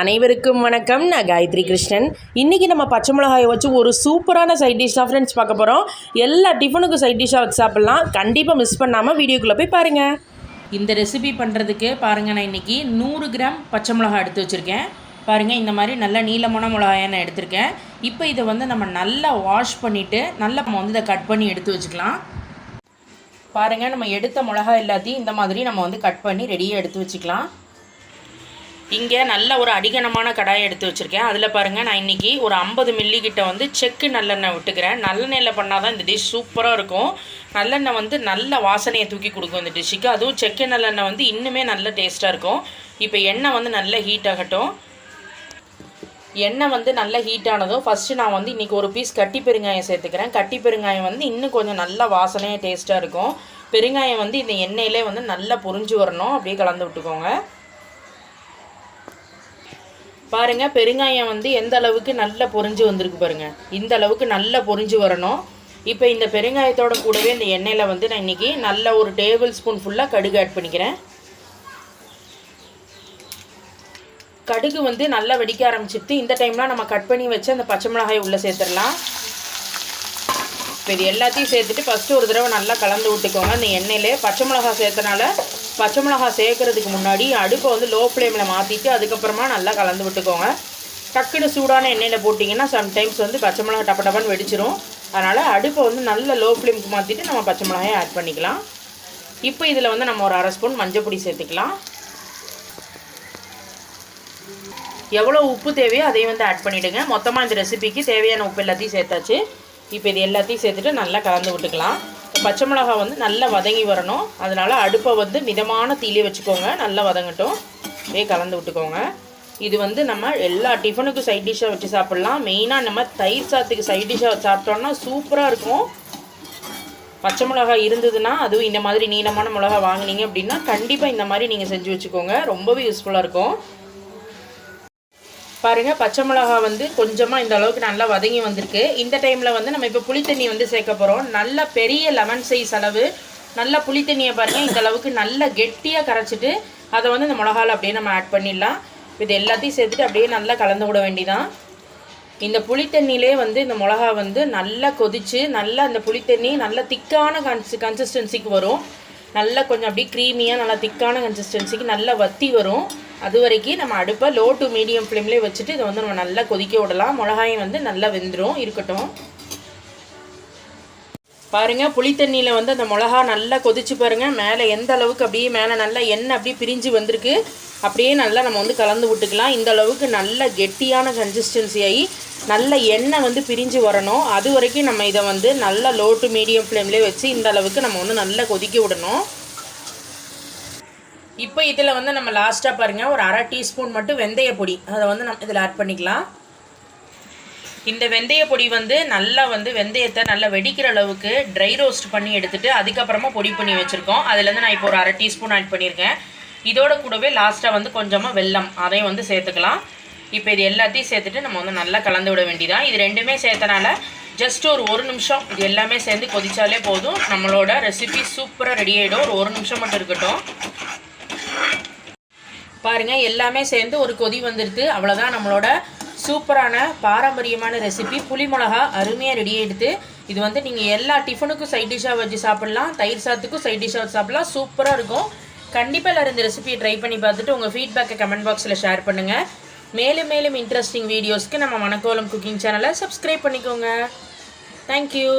அனைவருக்கும் வணக்கம். நான் காயத்ரி கிருஷ்ணன். இன்றைக்கி நம்ம பச்சை மிளகாயை வச்சு ஒரு சூப்பரான சைட் டிஷ்ஷாக ஃப்ரெண்ட்ஸ் பார்க்க போகிறோம் எல்லா டிஃபனுக்கும் சைட் டிஷ்ஷாக வச்சு சாப்பிட்லாம். கண்டிப்பாக மிஸ் பண்ணாமல் வீடியோக்குள்ளே போய் பாருங்கள் இந்த ரெசிபி பண்ணுறதுக்கு பாருங்கள் நான் இன்றைக்கி நூறு கிராம் பச்சை மிளகாய் எடுத்து வச்சுருக்கேன். பாருங்கள் இந்த மாதிரி நல்ல நீளமான மிளகாயை நான் எடுத்திருக்கேன். இப்போ இதை வந்து நம்ம நல்லா வாஷ் பண்ணிவிட்டு நல்லா நம்ம வந்து இதை கட் பண்ணி எடுத்து வச்சுக்கலாம். பாருங்கள் நம்ம எடுத்த மிளகாய் எல்லாத்தையும் இந்த மாதிரி நம்ம வந்து கட் பண்ணி ரெடியாக எடுத்து வச்சுக்கலாம். இங்கே நல்ல ஒரு அடிகனமான கடாயை எடுத்து வச்சுருக்கேன். அதில் பாருங்கள் நான் இன்றைக்கி ஒரு ஐம்பது மில்லி கிட்ட வந்து செக்கு நல்லெண்ணெய் விட்டுக்கிறேன். நல்லெண்ணெயில் பண்ணால் தான் இந்த டிஷ் சூப்பராக இருக்கும். நல்லெண்ணெய் வந்து நல்ல வாசனையை தூக்கி கொடுக்கும் இந்த டிஷ்ஷுக்கு அதுவும் செக்கு நல்லெண்ணெய் வந்து இன்னுமே நல்ல டேஸ்ட்டாக இருக்கும். இப்போ எண்ணெய் வந்து நல்ல ஹீட் ஆகட்டும். எண்ணெய் வந்து நல்ல ஹீட் ஆனதும் ஃபஸ்ட்டு நான் வந்து இன்றைக்கி ஒரு பீஸ் கட்டி பெருங்காயம் சேர்த்துக்கிறேன். கட்டி பெருங்காயம் வந்து இன்னும் கொஞ்சம் நல்லா வாசனையாக டேஸ்ட்டாக இருக்கும். பெருங்காயம் வந்து இந்த எண்ணெயிலே வந்து நல்லா பொரிஞ்சு வரணும். அப்படியே கலந்து விட்டுக்கோங்க. பாருங்க பெருங்காயம் வந்து எந்த அளவுக்கு நல்லா பொரிஞ்சு வந்திருக்கு பாருங்க. இந்த அளவுக்கு நல்லா பொரிஞ்சு வரணும். இப்போ இந்த பெருங்காயத்தோட கூடவே இந்த எண்ணெயில் வந்து நான் இன்றைக்கி நல்ல ஒரு டேபிள் ஸ்பூன் ஃபுல்லாக கடுகு ஆட் பண்ணிக்கிறேன். கடுகு வந்து நல்லா வெடிக்க ஆரம்பிச்சிட்டு இந்த டைம்லாம் நம்ம கட் பண்ணி வச்சு அந்த பச்சை மிளகாய் உள்ளே சேர்த்துடலாம். இப்போ இது எல்லாத்தையும் சேர்த்துட்டு ஃபஸ்ட்டு ஒரு தடவை நல்லா கலந்து விட்டுக்கோங்க. அந்த எண்ணெயிலே பச்சை மிளகாய் சேர்த்தனால பச்சை மிளகாய் சேர்க்கறதுக்கு முன்னாடி அடுப்பை வந்து லோ ஃப்ளேமில் மாற்றிட்டு அதுக்கப்புறமா நல்லா கலந்து விட்டுக்கோங்க. டக்குன்னு சூடான எண்ணெயில் போட்டிங்கன்னா சம்டைம்ஸ் வந்து பச்சை மிளகாய் டப்ப டப்பன்னு வெடிச்சிரும். அதனால் அடுப்பை வந்து நல்ல லோ ஃப்ளேமுக்கு மாற்றிட்டு நம்ம பச்சை மிளகாயை ஆட் பண்ணிக்கலாம். இப்போ இதில் வந்து நம்ம ஒரு அரை ஸ்பூன் மஞ்சள் பொடி சேர்த்துக்கலாம். எவ்வளோ உப்பு தேவையோ அதையும் வந்து ஆட் பண்ணிவிடுங்க மொத்தமாக இந்த ரெசிபிக்கு தேவையான உப்பு எல்லாத்தையும் சேர்த்தாச்சு. இப்போ இது எல்லாத்தையும் சேர்த்துட்டு நல்லா கலந்து விட்டுக்கலாம். பச்சை மிளகா வந்து நல்லா வதங்கி வரணும். அதனால் அடுப்பை வந்து மிதமான தீலே வச்சுக்கோங்க. நல்லா வதங்கட்டும். அப்படியே கலந்து விட்டுக்கோங்க. இது வந்து நம்ம எல்லா டிஃபனுக்கும் சைட் டிஷ்ஷாக வச்சு சாப்பிட்லாம். மெயினாக நம்ம தயிர் சாத்துக்கு சைட் டிஷ்ஷாக சாப்பிட்டோன்னா சாப்பிட்டோம்னா சூப்பராக இருக்கும். பச்சை மிளகா இருந்ததுன்னா அதுவும் இந்த மாதிரி நீளமான மிளகா வாங்கினீங்க அப்படின்னா கண்டிப்பாக இந்த மாதிரி நீங்கள் செஞ்சு வச்சுக்கோங்க. ரொம்பவே யூஸ்ஃபுல்லாக இருக்கும். பாருங்கள் பச்சை மிளகா வந்து கொஞ்சமாக இந்த அளவுக்கு நல்லா வதங்கி வந்திருக்கு. இந்த டைமில் வந்து நம்ம இப்போ புளித்தண்ணி வந்து சேர்க்க போகிறோம் நல்ல பெரிய லெமன் சைஸ் அளவு. நல்ல புளித்தண்ணியை பாருங்கள் இந்த அளவுக்கு நல்லா கெட்டியாக கரைச்சிட்டு அதை வந்து இந்த மிளகாவில் அப்படியே நம்ம ஆட் பண்ணிடலாம். இது எல்லாத்தையும் சேர்த்துட்டு அப்படியே நல்லா கலந்து விட வேண்டிதான். இந்த புளித்தண்ணிலே வந்து இந்த மிளகா வந்து நல்லா கொதித்து நல்லா அந்த புளித்தண்ணி நல்ல திக்கான கன்சி கன்சிஸ்டன்சிக்கு வரும். நல்லா கொஞ்சம் அப்படியே க்ரீமியாக நல்லா திக்கான கன்சிஸ்டன்சிக்கு நல்லா வத்தி வரும். அது வரைக்கும் நம்ம அடுப்பை லோ டு மீடியம் ஃப்ளேம்லேயே வச்சுட்டு இதை வந்து நம்ம நல்லா கொதிக்க விடலாம். மிளகாயும் வந்து நல்லா வெந்துடும் இருக்கட்டும். பாருங்கள் புளித்தண்ணியில் வந்து அந்த மிளகா நல்லா கொதிச்சு பாருங்கள் மேலே எந்த அளவுக்கு அப்படியே மேலே நல்லா எண்ணெய் அப்படியே பிரிஞ்சு வந்திருக்கு. அப்படியே நல்லா நம்ம வந்து கலந்து விட்டுக்கலாம். இந்த அளவுக்கு நல்ல கெட்டியான கன்சிஸ்டன்சி ஆகி நல்ல எண்ணெய் வந்து பிரிஞ்சு வரணும். அது வரைக்கும் நம்ம இதை வந்து நல்லா லோ டு மீடியம் ஃப்ளேம்லேயே வச்சு இந்த அளவுக்கு நம்ம வந்து நல்லா கொதிக்க விடணும். இப்போ இதில் வந்து நம்ம லாஸ்ட்டாக பாருங்கள் ஒரு அரை டீஸ்பூன் மட்டும் வெந்தய பொடி. அதை வந்து நம்ம இதில் ஆட் பண்ணிக்கலாம். இந்த வெந்தய பொடி வந்து நல்லா வந்து வெந்தயத்தை நல்லா வெடிக்கிற அளவுக்கு ட்ரை ரோஸ்ட் பண்ணி எடுத்துகிட்டு அதுக்கப்புறமா பொடி பண்ணி வச்சுருக்கோம். அதுலேருந்து நான் இப்போ ஒரு அரை டீஸ்பூன் ஆட் பண்ணியிருக்கேன் இதோட கூடவே லாஸ்ட்டாக வந்து கொஞ்சமாக வெல்லம் அதையும் வந்து சேர்த்துக்கலாம். இப்போ இது எல்லாத்தையும் சேர்த்துட்டு நம்ம வந்து நல்லா கலந்து விட வேண்டியதான் இது ரெண்டுமே சேர்த்தனால ஜஸ்ட் ஒரு ஒரு நிமிஷம் இது எல்லாமே சேர்ந்து கொதிச்சாலே போதும். நம்மளோட ரெசிபி சூப்பராக ரெடி ஆகிடும் ஒரு ஒரு நிமிஷம் மட்டும் இருக்கட்டும். பாருங்கள் எல்லாமே சேர்ந்து ஒரு கொதி வந்துடுது அவ்வளோதான் நம்மளோட சூப்பரான பாரம்பரியமான ரெசிபி புளி மிளகா அருமையாக ரெடி ஆகிடுது இது வந்து நீங்கள் எல்லா டிஃபனுக்கும் சைட் டிஷ்ஷாக வச்சு சாப்பிட்லாம். தயிர் சாத்துக்கும் சைட் டிஷ்ஷாக வச்சு சாப்பிட்லாம். சூப்பராக இருக்கும். கண்டிப்பாக எல்லோரும் இந்த ரெசிபியை ட்ரை பண்ணி பார்த்துட்டு உங்கள் ஃபீட்பேக்கை கமெண்ட் பாக்ஸில் ஷேர் பண்ணுங்கள் மேலும் மேலும் இன்ட்ரெஸ்டிங் வீடியோஸ்க்கு நம்ம மணக்கோலம் குக்கிங் சேனலை சப்ஸ்கிரைப் பண்ணிக்கோங்க. Thank you